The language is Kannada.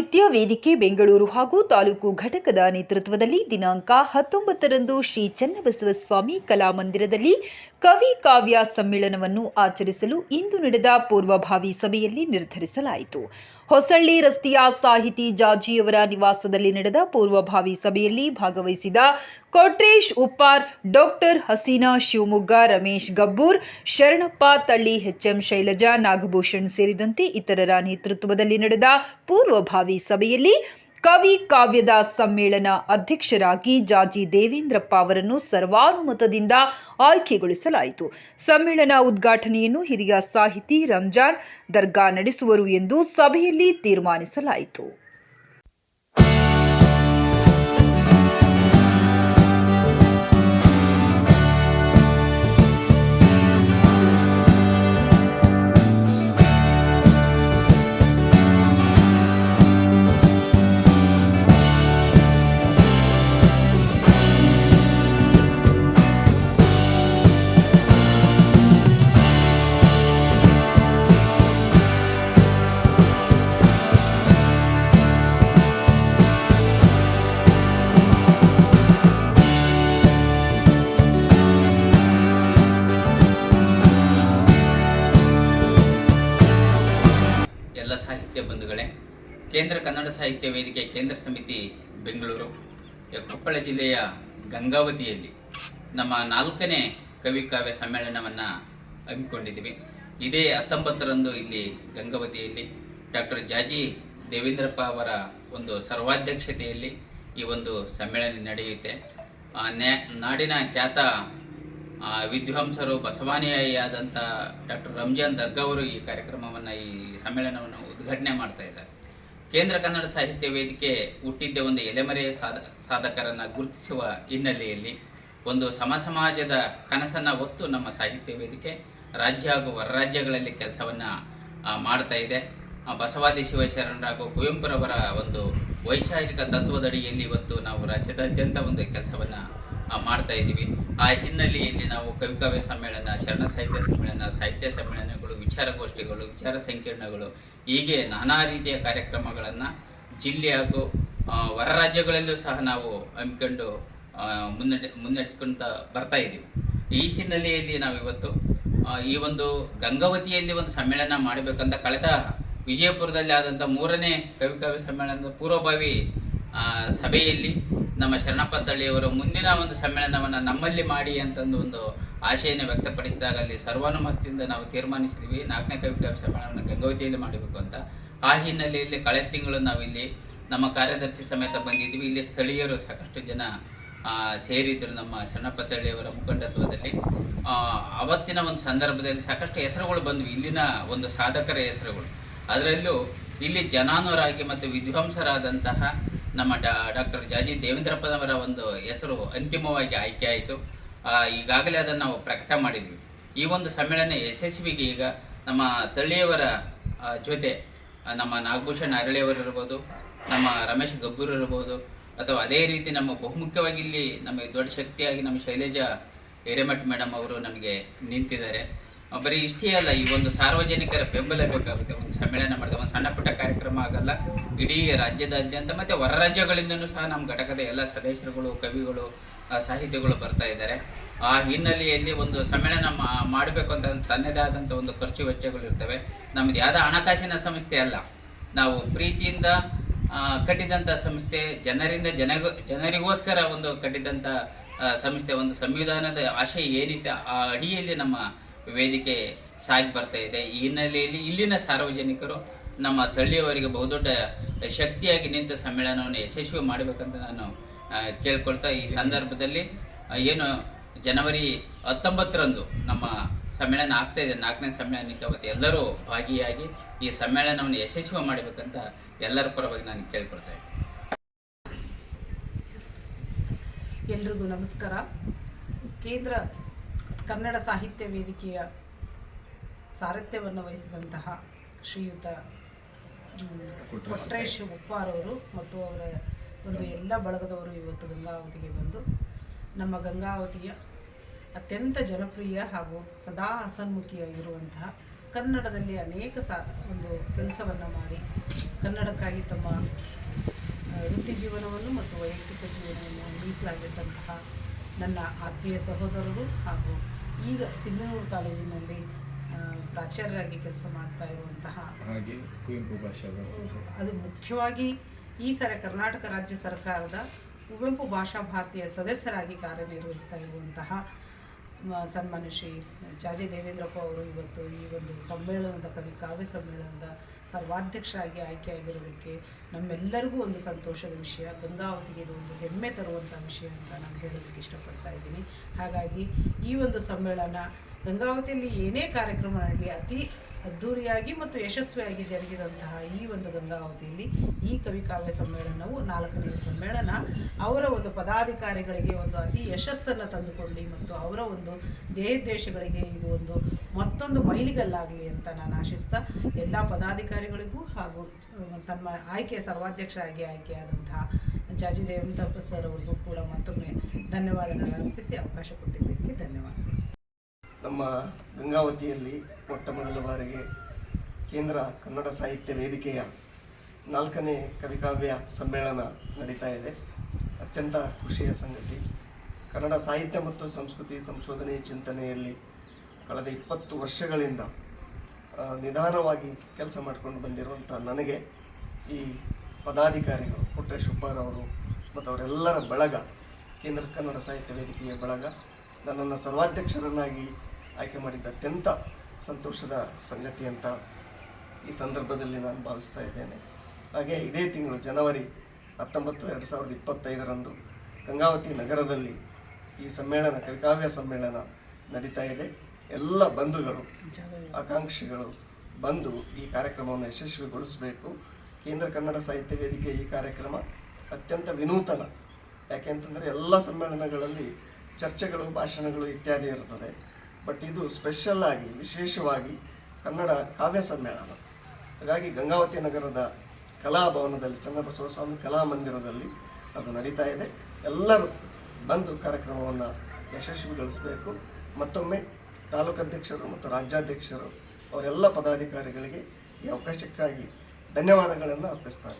ಸಾಹಿತ್ಯ ವೇದಿಕೆ ಬೆಂಗಳೂರು ಹಾಗೂ ತಾಲೂಕು ಘಟಕದ ನೇತೃತ್ವದಲ್ಲಿ ದಿನಾಂಕ ಹತ್ತೊಂಬತ್ತರಂದು ಶ್ರೀ ಚನ್ನಬಸವಸ್ವಾಮಿ ಕಲಾಮಂದಿರದಲ್ಲಿ ಕವಿ ಕಾವ್ಯ ಸಮ್ಮೇಳನವನ್ನು ಆಚರಿಸಲು ಇಂದು ನಡೆದ ಪೂರ್ವಭಾವಿ ಸಭೆಯಲ್ಲಿ ನಿರ್ಧರಿಸಲಾಯಿತು. ಹೊಸಳ್ಳಿ ರಸ್ತೆಯ ಸಾಹಿತಿ ಜಾಜಿಯವರ ನಿವಾಸದಲ್ಲಿ ನಡೆದ ಪೂರ್ವಭಾವಿ ಸಭೆಯಲ್ಲಿ ಭಾಗವಹಿಸಿದ ಕೊಟ್ರೇಶ್ ಉಪ್ಪಾರ್, ಡಾಕ್ಟರ್ ಹಸೀನಾ ಶಿವಮೊಗ್ಗ, ರಮೇಶ್ ಗಬ್ಬೂರ್, ಶರಣಪ್ಪ ತಳ್ಳಿ ಎಚ್ಎಂ ಶೈಲಜಾ, ನಾಗಭೂಷಣ್ ಸೇರಿದಂತೆ ಇತರರ ನೇತೃತ್ವದಲ್ಲಿ ನಡೆದ ಪೂರ್ವಭಾವಿ ಸಭೆಯಲ್ಲಿ ಕವಿ ಕಾವ್ಯದ ಸಮ್ಮೇಳನ ಅಧ್ಯಕ್ಷರಾಗಿ ಜಾಜಿ ದೇವೇಂದ್ರಪ್ಪ ಅವರನ್ನು ಸರ್ವಾನುಮತದಿಂದ ಆಯ್ಕೆಗೊಳಿಸಲಾಯಿತು. ಸಮ್ಮೇಳನ ಉದ್ಘಾಟನೆಯನ್ನು ಹಿರಿಯ ಸಾಹಿತಿ ರಂಜಾನ್ ದರ್ಗಾ ನಡೆಸುವರು ಎಂದು ಸಭೆಯಲ್ಲಿ ತೀರ್ಮಾನಿಸಲಾಯಿತು. ಬಂಧುಗಳೇ, ಕೇಂದ್ರ ಕನ್ನಡ ಸಾಹಿತ್ಯ ವೇದಿಕೆ ಕೇಂದ್ರ ಸಮಿತಿ ಬೆಂಗಳೂರು, ಕೊಪ್ಪಳ ಜಿಲ್ಲೆಯ ಗಂಗಾವತಿಯಲ್ಲಿ ನಮ್ಮ ನಾಲ್ಕನೇ ಕವಿ ಕಾವ್ಯ ಸಮ್ಮೇಳನವನ್ನು ಹಮ್ಮಿಕೊಂಡಿದ್ದೀವಿ. ಇದೇ ಹತ್ತೊಂಬತ್ತರಂದು ಇಲ್ಲಿ ಗಂಗಾವತಿಯಲ್ಲಿ ಡಾಕ್ಟರ್ ಜಾಜಿ ದೇವೇಂದ್ರಪ್ಪ ಅವರ ಒಂದು ಸರ್ವಾಧ್ಯಕ್ಷತೆಯಲ್ಲಿ ಈ ಒಂದು ಸಮ್ಮೇಳನ ನಡೆಯುತ್ತೆ. ನಾಡಿನ ಖ್ಯಾತ ವಿದ್ವಾಂಸರು ಬಸವಾನಿಯಾದಂಥ ಡಾಕ್ಟರ್ ರಂಜಾನ್ ದರ್ಗಾ ಅವರು ಈ ಕಾರ್ಯಕ್ರಮವನ್ನು, ಈ ಸಮ್ಮೇಳನವನ್ನು ಉದ್ಘಾಟನೆ ಮಾಡ್ತಾ ಇದ್ದಾರೆ. ಕೇಂದ್ರ ಕನ್ನಡ ಸಾಹಿತ್ಯ ವೇದಿಕೆ ಹುಟ್ಟಿದ್ದ ಒಂದು ಎಲೆಮರೆಯ ಸಾಧ, ಸಾಧಕರನ್ನು ಗುರುತಿಸುವ ಹಿನ್ನೆಲೆಯಲ್ಲಿ ಒಂದು ಸಮ ಸಮಾಜದ ಕನಸನ್ನು ಹೊತ್ತು ನಮ್ಮ ಸಾಹಿತ್ಯ ವೇದಿಕೆ ರಾಜ್ಯ ಹಾಗೂ ಹೊರರಾಜ್ಯಗಳಲ್ಲಿ ಕೆಲಸವನ್ನು ಮಾಡ್ತಾ ಇದೆ. ಬಸವಾದಿ ಶಿವಶರಣರ ಹಾಗೂ ಕುವೆಂಪುರವರ ಒಂದು ವೈಚಾರಿಕ ತತ್ವದಡಿಯಲ್ಲಿ ಇವತ್ತು ನಾವು ರಾಜ್ಯದಾದ್ಯಂತ ಒಂದು ಕೆಲಸವನ್ನು ಮಾಡ್ತಾ ಇದ್ದೀವಿ. ಆ ಹಿನ್ನೆಲೆಯಲ್ಲಿ ನಾವು ಕವಿಕಾವ್ಯ ಸಮ್ಮೇಳನ, ಶರಣ ಸಾಹಿತ್ಯ ಸಮ್ಮೇಳನ, ಸಾಹಿತ್ಯ ಸಮ್ಮೇಳನಗಳು, ವಿಚಾರಗೋಷ್ಠಿಗಳು, ವಿಚಾರ ಸಂಕಿರಣಗಳು, ಹೀಗೆ ನಾನಾ ರೀತಿಯ ಕಾರ್ಯಕ್ರಮಗಳನ್ನು ಜಿಲ್ಲೆ ಹಾಗೂ ಹೊರ ರಾಜ್ಯಗಳಲ್ಲೂ ಸಹ ನಾವು ಹಮ್ಮಿಕೊಂಡು ಮುನ್ನಡ ಮುನ್ನಡೆ, ಮುನ್ನಡೆಸ್ಕೊಂತ ಬರ್ತಾ ಇದ್ದೀವಿ. ಈ ಹಿನ್ನೆಲೆಯಲ್ಲಿ ನಾವಿವತ್ತು ಈ ಒಂದು ಗಂಗಾವತಿಯಲ್ಲಿ ಒಂದು ಸಮ್ಮೇಳನ ಮಾಡಬೇಕಂತ ಕಳೆದ ವಿಜಯಪುರದಲ್ಲಿ ಆದಂಥ ಮೂರನೇ ಕವಿಕಾವ್ಯ ಸಮ್ಮೇಳನದ ಪೂರ್ವಭಾವಿ ಸಭೆಯಲ್ಲಿ ನಮ್ಮ ಶರಣಪ್ಪ ತಳ್ಳಿಯವರು ಮುಂದಿನ ಒಂದು ಸಮ್ಮೇಳನವನ್ನು ನಮ್ಮಲ್ಲಿ ಮಾಡಿ ಅಂತಂದು ಒಂದು ಆಶೆಯನ್ನು ವ್ಯಕ್ತಪಡಿಸಿದಾಗ ಅಲ್ಲಿ ಸರ್ವಾನುಮತದಿಂದ ನಾವು ತೀರ್ಮಾನಿಸಿದ್ವಿ. ನಾಲ್ಕನೇ ಕವಿಕಾವ್ಯ ಸಮ್ಮೇಳನವನ್ನು ಗಂಗಾವತಿಯಲ್ಲಿ ಮಾಡಬೇಕು ಅಂತ. ಆ ಹಿನ್ನೆಲೆಯಲ್ಲಿ ಕಳೆದ ತಿಂಗಳು ನಾವಿಲ್ಲಿ ನಮ್ಮ ಕಾರ್ಯದರ್ಶಿ ಸಮೇತ ಬಂದಿದ್ವಿ. ಇಲ್ಲಿ ಸ್ಥಳೀಯರು ಸಾಕಷ್ಟು ಜನ ಸೇರಿದ್ರು ನಮ್ಮ ಶರಣಪ್ಪ ತಳ್ಳಿಯವರ ಮುಖಂಡತ್ವದಲ್ಲಿ. ಅವತ್ತಿನ ಒಂದು ಸಂದರ್ಭದಲ್ಲಿ ಸಾಕಷ್ಟು ಹೆಸರುಗಳು ಬಂದ್ವಿ. ಇಲ್ಲಿನ ಒಂದು ಸಾಧಕರ ಹೆಸರುಗಳು. ಅದರಲ್ಲೂ ಇಲ್ಲಿ ಜನಾನುರಾಗಿ ಮತ್ತು ವಿದ್ವಾಂಸರಾದಂತಹ ನಮ್ಮ ಡಾಕ್ಟರ್ ಜಾಜಿ ದೇವೇಂದ್ರಪ್ಪನವರ ಒಂದು ಹೆಸರು ಅಂತಿಮವಾಗಿ ಆಯ್ಕೆ ಆಯಿತು. ಈಗಾಗಲೇ ಅದನ್ನು ನಾವು ಪ್ರಕಟ ಮಾಡಿದ್ವಿ. ಈ ಒಂದು ಸಮ್ಮೇಳನ ಯಶಸ್ವಿಗೆ ಈಗ ನಮ್ಮ ತಳ್ಳಿಯವರ ಜೊತೆ ನಮ್ಮ ನಾಗಭೂಷಣ್ ಅರಳಿಯವರು ಇರ್ಬೋದು, ನಮ್ಮ ರಮೇಶ್ ಗಬ್ಬೂರ್ ಇರ್ಬೋದು, ಅಥವಾ ಅದೇ ರೀತಿ ನಮ್ಮ ಬಹುಮುಖ್ಯವಾಗಿ ಇಲ್ಲಿ ನಮಗೆ ದೊಡ್ಡ ಶಕ್ತಿಯಾಗಿ ನಮ್ಮ ಶೈಲೇಜಾ ಹಿರೇಮಠ್ ಮೇಡಮ್ ಅವರು ನಮಗೆ ನಿಂತಿದ್ದಾರೆ. ಬರೀ ಇಷ್ಟೇ ಅಲ್ಲ, ಈ ಒಂದು ಸಾರ್ವಜನಿಕರ ಬೆಂಬಲ ಬೇಕಾಗುತ್ತೆ. ಒಂದು ಸಮ್ಮೇಳನ ಮಾಡಿದ, ಒಂದು ಸಣ್ಣ ಪುಟ್ಟ ಕಾರ್ಯಕ್ರಮ ಆಗಲ್ಲ. ಇಡೀ ರಾಜ್ಯದಾದ್ಯಂತ ಮತ್ತು ಹೊರ ರಾಜ್ಯಗಳಿಂದನೂ ಸಹ ನಮ್ಮ ಘಟಕದ ಎಲ್ಲ ಸದಸ್ಯರುಗಳು, ಕವಿಗಳು ಸಾಹಿತಿಗಳು ಬರ್ತಾ ಇದ್ದಾರೆ. ಆ ಹಿನ್ನೆಲೆಯಲ್ಲಿ ಒಂದು ಸಮ್ಮೇಳನ ಮಾಡಬೇಕು ಅಂತ ತನ್ನದೇ ಆದಂಥ ಒಂದು ಖರ್ಚು ವೆಚ್ಚಗಳು ಇರ್ತವೆ. ನಮ್ದು ಯಾವುದೇ ಹಣಕಾಸಿನ ಸಂಸ್ಥೆ ಅಲ್ಲ. ನಾವು ಪ್ರೀತಿಯಿಂದ ಕಟ್ಟಿದಂಥ ಸಂಸ್ಥೆ, ಜನರಿಂದ ಜನಗ, ಜನರಿಗೋಸ್ಕರ ಒಂದು ಕಟ್ಟಿದಂಥ ಸಂಸ್ಥೆ, ಒಂದು ಸಂವಿಧಾನದ ಆಶಯ ಏನಿದೆ, ಆ ಅಡಿಯಲ್ಲಿ ನಮ್ಮ ವೇದಿಕೆ ಸಾಗಿ ಬರ್ತಾ ಇದೆ. ಈ ಹಿನ್ನೆಲೆಯಲ್ಲಿ ಇಲ್ಲಿನ ಸಾರ್ವಜನಿಕರು ನಮ್ಮ ತಳ್ಳಿಯವರಿಗೆ ಬಹುದೊಡ್ಡ ಶಕ್ತಿಯಾಗಿ ನಿಂತ ಸಮ್ಮೇಳನವನ್ನು ಯಶಸ್ವಿ ಮಾಡಬೇಕಂತ ನಾನು ಕೇಳ್ಕೊಳ್ತಾ ಈ ಸಂದರ್ಭದಲ್ಲಿ ಏನು ಜನವರಿ ಹತ್ತೊಂಬತ್ತರಂದು ನಮ್ಮ ಸಮ್ಮೇಳನ ಆಗ್ತಾ ಇದೆ. ನಾಲ್ಕನೇ ಸಮ್ಮೇಳನಕ್ಕೆ ಅವತ್ತು ಎಲ್ಲರೂ ಭಾಗಿಯಾಗಿ ಈ ಸಮ್ಮೇಳನವನ್ನು ಯಶಸ್ವಿ ಮಾಡಬೇಕಂತ ಎಲ್ಲರ ಪರವಾಗಿ ನಾನು ಕೇಳ್ಕೊಳ್ತಾ ಇದ್ದೀನಿ ಎಲ್ರಿಗೂ ನಮಸ್ಕಾರ. ಕೇಂದ್ರ ಕನ್ನಡ ಸಾಹಿತ್ಯ ವೇದಿಕೆಯ ಸಾರಥ್ಯವನ್ನು ವಹಿಸಿದಂತಹ ಶ್ರೀಯುತ ಕೊಟ್ರೇಶ್ ಉಪ್ಪಾರವರು ಮತ್ತು ಅವರ ಒಂದು ಎಲ್ಲ ಬಳಗದವರು ಇವತ್ತು ಗಂಗಾವತಿಗೆ ಬಂದು ನಮ್ಮ ಗಂಗಾವತಿಯ ಅತ್ಯಂತ ಜನಪ್ರಿಯ ಹಾಗೂ ಸದಾ ಹಸನ್ಮುಖಿಯಾಗಿರುವಂತಹ ಕನ್ನಡದಲ್ಲಿ ಅನೇಕ ಸಾ ಒಂದು ಕೆಲಸವನ್ನು ಮಾಡಿ ಕನ್ನಡಕ್ಕಾಗಿ ತಮ್ಮ ವೃತ್ತಿ ಜೀವನವನ್ನು ಮತ್ತು ವೈಯಕ್ತಿಕ ಜೀವನವನ್ನು ಮೀಸಲಾಗಿರ್ತಂತಹ ನನ್ನ ಆತ್ಮೀಯ ಸಹೋದರರು ಹಾಗೂ ಈಗ ಸಿಂಗನೂರು ಕಾಲೇಜಿನಲ್ಲಿ ಪ್ರಾಚಾರ್ಯರಾಗಿ ಕೆಲಸ ಮಾಡ್ತಾ ಇರುವಂತಹ ಹಾಗೆ ಕುವೆಂಪು ಭಾಷಾ ಅದು ಮುಖ್ಯವಾಗಿ ಈ ಸರ ಕರ್ನಾಟಕ ರಾಜ್ಯ ಸರ್ಕಾರದ ಕುವೆಂಪು ಭಾಷಾ ಭಾರತೀಯ ಸದಸ್ಯರಾಗಿ ಕಾರ್ಯನಿರ್ವಹಿಸ್ತಾ ಇರುವಂತಹ ಶ್ರೀ ಜಾಜಿ ದೇವೇಂದ್ರಪ್ಪ ಅವರು ಇವತ್ತು ಈ ಒಂದು ಸಮ್ಮೇಳನದ ಕವಿ, ಕಾವ್ಯ ಸಮ್ಮೇಳನದ ಸರ್ವಾಧ್ಯಕ್ಷರಾಗಿ ಆಯ್ಕೆಯಾಗಿರೋದಕ್ಕೆ ನಮ್ಮೆಲ್ಲರಿಗೂ ಒಂದು ಸಂತೋಷದ ವಿಷಯ, ಗಂಗಾವತಿಗೆ ಇದು ಒಂದು ಹೆಮ್ಮೆ ತರುವಂಥ ವಿಷಯ ಅಂತ ನಾನು ಹೇಳೋದಕ್ಕೆ ಇಷ್ಟಪಡ್ತಾ ಇದ್ದೀನಿ. ಹಾಗಾಗಿ ಈ ಒಂದು ಸಮ್ಮೇಳನ ಗಂಗಾವತಿಯಲ್ಲಿ ಏನೇ ಕಾರ್ಯಕ್ರಮ ಆಗಲಿ, ಅತಿ ಅದ್ಧೂರಿಯಾಗಿ ಮತ್ತು ಯಶಸ್ವಿಯಾಗಿ ಜರುಗಿದಂತಹ ಈ ಒಂದು ಗಂಗಾವತಿಯಲ್ಲಿ ಈ ಕವಿ ಕಾವ್ಯ ಸಮ್ಮೇಳನವು ನಾಲ್ಕನೆಯ ಸಮ್ಮೇಳನ. ಅವರ ಒಂದು ಪದಾಧಿಕಾರಿಗಳಿಗೆ ಒಂದು ಅತಿ ಯಶಸ್ಸನ್ನು ತಂದುಕೊಳ್ಳಿ ಮತ್ತು ಅವರ ಒಂದು ದೇಹದ್ದೇಶಗಳಿಗೆ ಇದು ಒಂದು ಮತ್ತೊಂದು ಮೈಲಿಗಲ್ಲಾಗಲಿ ಅಂತ ನಾನು ಆಶಿಸ್ತಾ, ಎಲ್ಲ ಪದಾಧಿಕಾರಿಗಳಿಗೂ ಹಾಗೂ ಸನ್ಮಾ, ಆಯ್ಕೆ, ಸರ್ವಾಧ್ಯಕ್ಷರಾಗಿ ಆಯ್ಕೆಯಾದಂತಹ ಜಾಜಿ ದೇವೇಂದ್ರಪ್ಪ ಸರ್ ಅವರಿಗೂ ಕೂಡ ಮತ್ತೊಮ್ಮೆ ಧನ್ಯವಾದಗಳನ್ನು ಅರ್ಪಿಸಿ ಅವಕಾಶ ಕೊಟ್ಟಿದ್ದಕ್ಕೆ ಧನ್ಯವಾದಗಳು. ನಮ್ಮ ಗಂಗಾವತಿಯಲ್ಲಿ ಮೊಟ್ಟ ಮೊದಲ ಬಾರಿಗೆ ಕೇಂದ್ರ ಕನ್ನಡ ಸಾಹಿತ್ಯ ವೇದಿಕೆಯ ನಾಲ್ಕನೇ ಕವಿಕಾವ್ಯ ಸಮ್ಮೇಳನ ನಡೀತಾ ಇದೆ. ಅತ್ಯಂತ ಖುಷಿಯ ಸಂಗತಿ, ಕನ್ನಡ ಸಾಹಿತ್ಯ ಮತ್ತು ಸಂಸ್ಕೃತಿ ಸಂಶೋಧನೆ ಚಿಂತನೆಯಲ್ಲಿ ಕಳೆದ ಇಪ್ಪತ್ತು ವರ್ಷಗಳಿಂದ ನಿಧಾನವಾಗಿ ಕೆಲಸ ಮಾಡಿಕೊಂಡು ಬಂದಿರುವಂಥ ನನಗೆ ಈ ಪದಾಧಿಕಾರಿಗಳು ಪುಟ್ಟ ಶುಬ್ಬಾರವರು ಮತ್ತು ಅವರೆಲ್ಲರ ಬಳಗ, ಕೇಂದ್ರ ಕನ್ನಡ ಸಾಹಿತ್ಯ ವೇದಿಕೆಯ ಬಳಗ, ನನ್ನನ್ನು ಸರ್ವಾಧ್ಯಕ್ಷರನ್ನಾಗಿ ಆಯ್ಕೆ ಮಾಡಿದ್ದ ಅತ್ಯಂತ ಸಂತೋಷದ ಸಂಗತಿ ಅಂತ ಈ ಸಂದರ್ಭದಲ್ಲಿ ನಾನು ಭಾವಿಸ್ತಾ ಇದ್ದೇನೆ. ಹಾಗೆ ಇದೇ ತಿಂಗಳು ಜನವರಿ ಹತ್ತೊಂಬತ್ತು, ಎರಡು ಸಾವಿರದ ಇಪ್ಪತ್ತೈದರಂದು ಗಂಗಾವತಿ ನಗರದಲ್ಲಿ ಈ ಸಮ್ಮೇಳನ, ಕವಿಕಾವ್ಯ ಸಮ್ಮೇಳನ ನಡೀತಾ ಇದೆ. ಎಲ್ಲ ಬಂಧುಗಳು, ಆಕಾಂಕ್ಷಿಗಳು ಬಂದು ಈ ಕಾರ್ಯಕ್ರಮವನ್ನು ಯಶಸ್ವಿಗೊಳಿಸಬೇಕು. ಕೇಂದ್ರ ಕನ್ನಡ ಸಾಹಿತ್ಯ ವೇದಿಕೆ ಈ ಕಾರ್ಯಕ್ರಮ ಅತ್ಯಂತ ವಿನೂತನ. ಯಾಕೆಂತಂದರೆ ಎಲ್ಲ ಸಮ್ಮೇಳನಗಳಲ್ಲಿ ಚರ್ಚೆಗಳು, ಭಾಷಣಗಳು ಇತ್ಯಾದಿ ಇರ್ತದೆ. ಬಟ್ ಇದು ಸ್ಪೆಷಲ್ ಆಗಿ, ವಿಶೇಷವಾಗಿ ಕನ್ನಡ ಕಾವ್ಯ ಸಮ್ಮೇಳನ. ಹಾಗಾಗಿ ಗಂಗಾವತಿ ನಗರದ ಕಲಾಭವನದಲ್ಲಿ ಚನ್ನಬಸವ ಸ್ವಾಮಿ ಕಲಾಮಂದಿರದಲ್ಲಿ ಅದು ನಡೀತಾ ಇದೆ. ಎಲ್ಲರೂ ಬಂದು ಕಾರ್ಯಕ್ರಮವನ್ನು ಯಶಸ್ವಿಗೊಳಿಸಬೇಕು ಮತ್ತೊಮ್ಮೆ ತಾಲೂಕು ಅಧ್ಯಕ್ಷರು ಮತ್ತು ರಾಜ್ಯಾಧ್ಯಕ್ಷರು ಅವರೆಲ್ಲ ಪದಾಧಿಕಾರಿಗಳಿಗೆ ಈ ಅವಕಾಶಕ್ಕಾಗಿ ಧನ್ಯವಾದಗಳನ್ನು ಅರ್ಪಿಸ್ತಾರೆ